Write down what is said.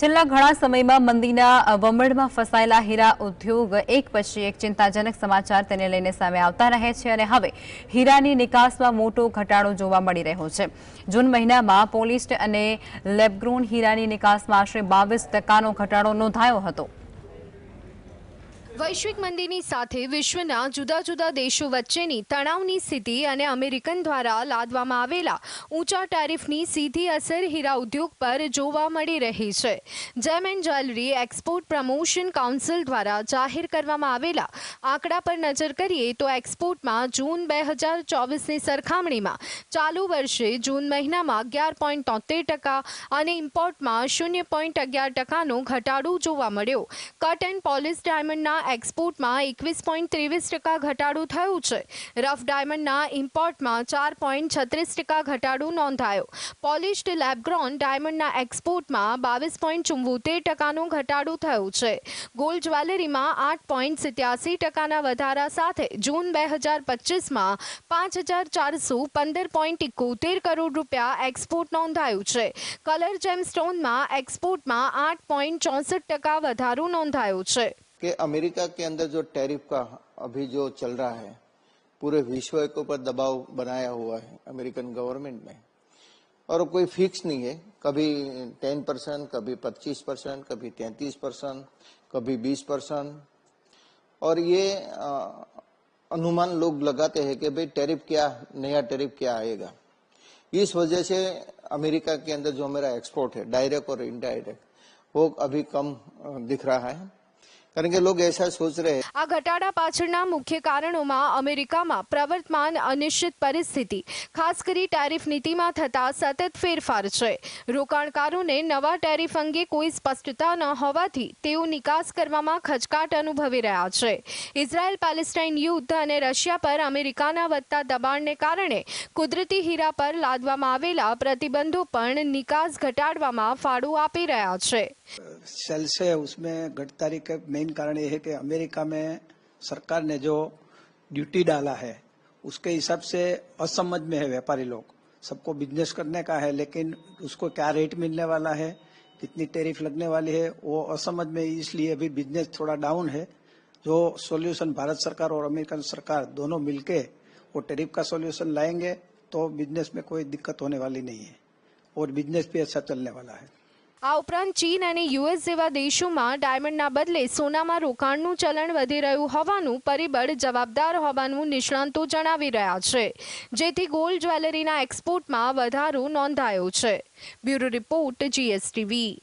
છેલ્લા ઘણા સમયમાં મંદીના વમળમાં ફસાયેલા હીરા ઉદ્યોગ એક પછી એક ચિંતાજનક સમાચાર તેને લઈને સામે આવતા રહે છે અને હવે હીરાની નિકાસમાં મોટો ઘટાડો જોવા મળી રહ્યો છે. જૂન મહિનામાં પોલિસ્ટ અને લેબગ્રોન હીરાની નિકાસમાં આશરે બાવીસ ટકાનો ઘટાડો નોંધાયો હતો. વૈશ્વિક મંદીની સાથે વિશ્વના જુદા જુદા દેશો વચ્ચેની તણાવની સ્થિતિ અને અમેરિકન દ્વારા લાદવામાં આવેલા ઊંચા ટેરિફની સીધી અસર હીરા ઉદ્યોગ પર જોવા મળી રહી છે. Gem and jewellery export promotion council દ્વારા જાહેર કરવામાં આવેલા આંકડા પર નજર કરીએ તો એક્સપોર્ટમાં જૂન બે હજાર ચોવીસની સરખામણીમાં ચાલુ વર્ષે જૂન મહિનામાં અગિયાર પોઈન્ટ તોતેર ટકા અને ઇમ્પોર્ટમાં શૂન્ય પોઈન્ટ અગિયાર ટકાનો ઘટાડો જોવા મળ્યો. કટ એન્ડ પોલિશ ડાયમંડના એક્સપોર્ટમાં એકવીસ પોઈન્ટ ત્રેવીસ ટકા ઘટાડો થયો છે. રફ ડાયમંડના ઇમ્પોર્ટમાં ચાર પોઈન્ટ છત્રીસ ટકા ઘટાડો નોંધાયો. પોલિશ્ડ લેબગ્રોન ડાયમંડના એક્સપોર્ટમાં બાવીસ પોઈન્ટ ચુંવોતેર ટકાનો ઘટાડો થયો છે. ગોલ્ડ જ્વેલરીમાં આઠ પોઈન્ટ સિત્યાસી ટકાના વધારા સાથે જૂન બે હજાર પચીસમાં પાંચ હજાર ચારસો પંદર પોઈન્ટ ઇકોતેર કરોડ રૂપિયા એક્સપોર્ટ નોંધાયું છે. કલર જેમસ્ટોનમાં એક્સપોર્ટમાં આઠ પોઈન્ટ ચોસઠ ટકા વધારો નોંધાયો છે. कि अमेरिका के अंदर जो टैरिफ का अभी जो चल रहा है, पूरे विश्व के ऊपर दबाव बनाया हुआ है अमेरिकन गवर्नमेंट ने और कोई फिक्स नहीं है। कभी टेन परसेंट, कभी पच्चीस परसेंट, कभी तैतीस परसेंट, कभी बीस परसेंट। और ये अनुमान लोग लगाते हैं कि भाई टैरिफ क्या, नया टैरिफ क्या आएगा। इस वजह से अमेरिका के अंदर जो मेरा एक्सपोर्ट है, डायरेक्ट और इनडायरेक्ट, वो अभी कम दिख रहा है। કારણ કે લોકો એસા સોચ રહે. આ ઘટાડા પાછળના મુખ્ય કારણોમાં અમેરિકામાં પ્રવર્તમાન અનિશ્ચિત પરિસ્થિતિ, ખાસ કરી ટેરિફ નીતિમાં થતા સતત ફેરફાર છે. રોકાણકારોને નવા ટેરિફ અંગે કોઈ સ્પષ્ટતા ન હોવાથી તેઓ નિકાસ કરવામાં ખચકાટ અનુભવી રહ્યા છે. ઇઝરાયલ પેલેસ્ટાઇન યુદ્ધ અને રશિયા પર અમેરિકાના વધતા દબાણને કારણે કુદરતી હીરા પર લાદવામાં આવેલા પ્રતિબંધો પણ નિકાસ ઘટાડવામાં ફાળો આપી રહ્યા છે. सेल से उसमें घटतारी का मेन कारण ये है कि अमेरिका में सरकार ने जो ड्यूटी डाला है, उसके हिसाब से असमझ में है व्यापारी लोग। सबको बिज़नेस करने का है, लेकिन उसको क्या रेट मिलने वाला है, कितनी टैरिफ लगने वाली है, वो असमझ में इसलिए अभी बिज़नेस थोड़ा डाउन है। जो सॉल्यूशन भारत सरकार और अमेरिकन सरकार दोनों मिलके वो टैरिफ का सॉल्यूशन लाएँगे तो बिज़नेस में कोई दिक्कत होने वाली नहीं है। और बिज़नेस भी अच्छा चलने वाला है। આ ઉપરાંત ચીન અને યુએસ જેવા દેશોમાં ડાયમંડના બદલે સોનામાં રોકાણનું ચલણ વધી રહ્યું હોવાનું પરિબળ જવાબદાર હોવાનું નિષ્ણાંતો જણાવી રહ્યા છે. જેથી ગોલ્ડ જ્વેલરીના એક્સપોર્ટમાં વધારો નોંધાયો છે. Bureau report GSTV.